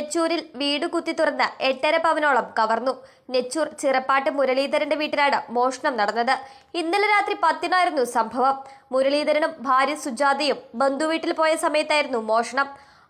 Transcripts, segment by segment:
നെച്ചൂരിൽ വീട് കുത്തി തുറന്ന് എട്ടര പവനോളം കവർന്നു. നെച്ചൂർ ചിറപ്പാട്ട് മുരളീധരന്റെ വീട്ടിലാണ് മോഷണം നടന്നത്. ഇന്നലെ രാത്രി പത്തിനായിരുന്നു സംഭവം. മുരളീധരനും ഭാര്യ സുജാതയും ബന്ധുവീട്ടിൽ പോയ സമയത്തായിരുന്നു മോഷണം.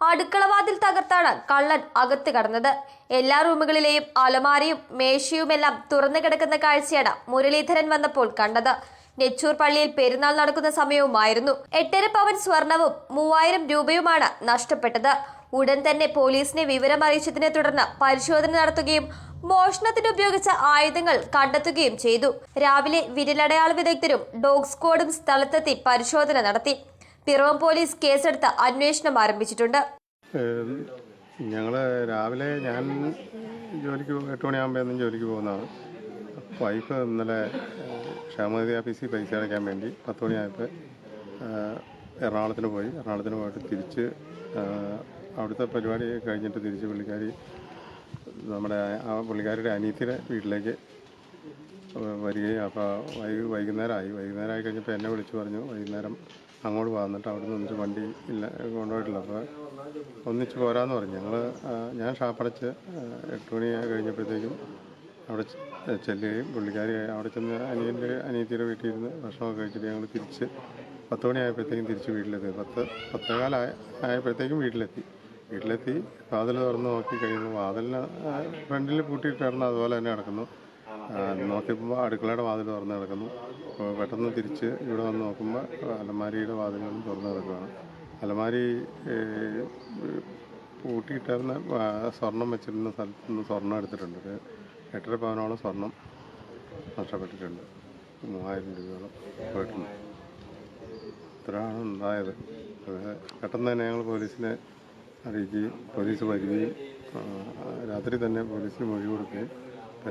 അടുക്കളവാതിൽ തകർത്താണ് കള്ളൻ അകത്ത് കടന്നത്. എല്ലാ റൂമുകളിലെയും അലമാരയും മേശയുമെല്ലാം തുറന്നു കിടക്കുന്ന കാഴ്ചയാണ് മുരളീധരൻ വന്നപ്പോൾ കണ്ടത്. നെച്ചൂർ പള്ളിയിൽ പെരുന്നാൾ നടക്കുന്ന സമയവുമായിരുന്നു. എട്ടര പവൻ സ്വർണവും മൂവായിരം രൂപയുമാണ് നഷ്ടപ്പെട്ടത്. ഉടൻ തന്നെ പോലീസിനെ വിവരം അറിയിച്ചതിനെ തുടർന്ന് പരിശോധന നടത്തുകയും മോഷണത്തിന് ഉപയോഗിച്ച ആയുധങ്ങൾ കണ്ടെത്തുകയും ചെയ്തു. രാവിലെ വിരലടയാള വിദഗ്ധരും ഡോഗ് സ്ക്വാഡും സ്ഥലത്തെത്തി പരിശോധന നടത്തി. പിറവം പോലീസ് കേസെടുത്ത് അന്വേഷണം ആരംഭിച്ചിട്ടുണ്ട്. ഞങ്ങൾ രാവിലെ ഞാൻ ജോലിക്ക് എട്ട് മണിയാകുമ്പോൾ എന്നും ജോലിക്ക് പോകുന്നതാണ്. വൈഫ് ഇന്നലെ ക്ഷേമനിധി ഓഫീസിൽ പൈസ അടയ്ക്കാൻ വേണ്ടി പത്ത് മണിയായപ്പോൾ എറണാകുളത്തിന് പോയി. എറണാകുളത്തിന് പോയിട്ട് തിരിച്ച് അവിടുത്തെ പരിപാടി കഴിഞ്ഞിട്ട് തിരിച്ച് പുള്ളിക്കാരി നമ്മുടെ ആ പുള്ളിക്കാരിയുടെ അനീത്തിയുടെ വീട്ടിലേക്ക് വരികയും. അപ്പോൾ വൈ വൈകുന്നേരമായി. വൈകുന്നേരമായി കഴിഞ്ഞപ്പോൾ എന്നെ വിളിച്ചു പറഞ്ഞു വൈകുന്നേരം അങ്ങോട്ട് വന്നിട്ട് അവിടെ നിന്ന് ഒന്നിച്ച് വണ്ടി ഇല്ല കൊണ്ടുപോയിട്ടില്ല. അപ്പോൾ ഒന്നിച്ച് പോരാന്ന് പറഞ്ഞു. ഞങ്ങൾ ഞാൻ ഷാപ്പടച്ച് എട്ട് മണി കഴിഞ്ഞപ്പോഴത്തേക്കും അവിടെ ചെല്ലുകയും പുള്ളിക്കാരി അവിടെ ചെന്ന് അനിയന്റെ അനിയത്തിയുടെ വീട്ടിൽ ഇരുന്ന് ഭക്ഷണമൊക്കെ കഴിച്ചിട്ട് ഞങ്ങൾ തിരിച്ച് പത്ത് മണിയായപ്പോഴത്തേക്കും തിരിച്ച് വീട്ടിലെത്തി. പത്ത് പത്തേകാലായ ആയപ്പോഴത്തേക്കും വീട്ടിലെത്തി. വീട്ടിലെത്തി വാതിൽ തുറന്ന് നോക്കി കഴിയുമ്പോൾ വാതിലിന് ഫ്രണ്ടിൽ പൂട്ടിയിട്ടായിരുന്നു അതുപോലെ തന്നെ കിടക്കുന്നു. നോക്കിയപ്പോൾ അടുക്കളയുടെ വാതിൽ തുറന്ന് കിടക്കുന്നു. പെട്ടെന്ന് തിരിച്ച് ഇവിടെ വന്ന് നോക്കുമ്പോൾ അലമാരിയുടെ വാതിലുകളും തുറന്ന് കിടക്കുകയാണ്. അലമാരി പൂട്ടിയിട്ടായിരുന്ന സ്വർണം വെച്ചിരുന്ന സ്ഥലത്ത് നിന്ന് സ്വർണം എടുത്തിട്ടുണ്ട്. എട്ടര പവനോളം സ്വർണം നഷ്ടപ്പെട്ടിട്ടുണ്ട്. മൂവായിരം രൂപയോളം പോയിട്ടുണ്ട്. ഇത്രയാണ് ഉണ്ടായത്. പെട്ടെന്ന് തന്നെ ഞങ്ങൾ പോലീസിനെ അറിയിക്കുകയും പോലീസ് വരികയും രാത്രി തന്നെ പോലീസിന് മൊഴി കൊടുക്കുകയും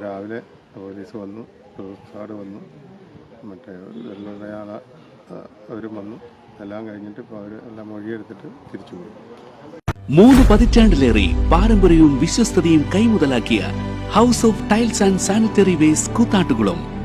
രാവിലെ പോലീസ് വന്നു ടൂറിസ്റ്റ് വന്നു മറ്റേ വെള്ളയാള അവരും വന്നു എല്ലാം കഴിഞ്ഞിട്ട് ഇപ്പോൾ അവർ എല്ലാം മൊഴിയെടുത്തിട്ട് തിരിച്ചു പോയി. മൂന്ന് പതിറ്റാണ്ടിലേറെ പാരമ്പര്യവും വിശ്വസ്തതയും കൈമുതലാക്കിയ house of tiles and sanitary waste Koothattukulam